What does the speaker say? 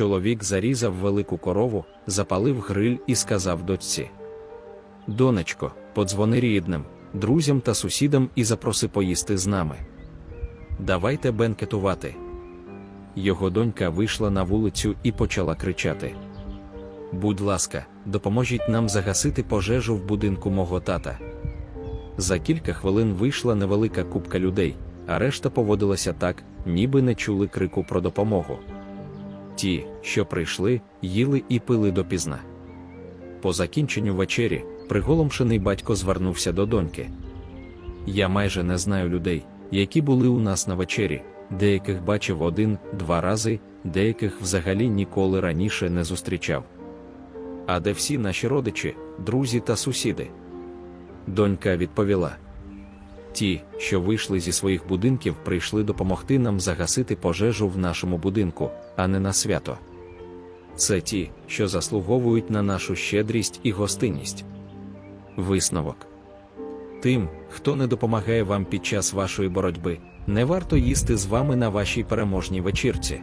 Чоловік зарізав велику корову, запалив гриль і сказав дочці: Донечко, подзвони рідним, друзям та сусідам і запроси поїсти з нами. Давайте бенкетувати. Його донька вийшла на вулицю і почала кричати: Будь ласка, допоможіть нам загасити пожежу в будинку мого тата. За кілька хвилин вийшла невелика купка людей, а решта поводилася так, ніби не чули крику про допомогу. Ті, що прийшли, їли і пили допізна. По закінченню вечері, приголомшений батько звернувся до доньки. Я майже не знаю людей, які були у нас на вечері, деяких бачив один-два рази, деяких взагалі ніколи раніше не зустрічав. А де всі наші родичі, друзі та сусіди? Донька відповіла: Ті, що вийшли зі своїх будинків, прийшли допомогти нам загасити пожежу в нашому будинку, а не на свято. Це ті, що заслуговують на нашу щедрість і гостинність. Висновок Тим, хто не допомагає вам під час вашої боротьби, не варто їсти з вами на вашій переможній вечірці.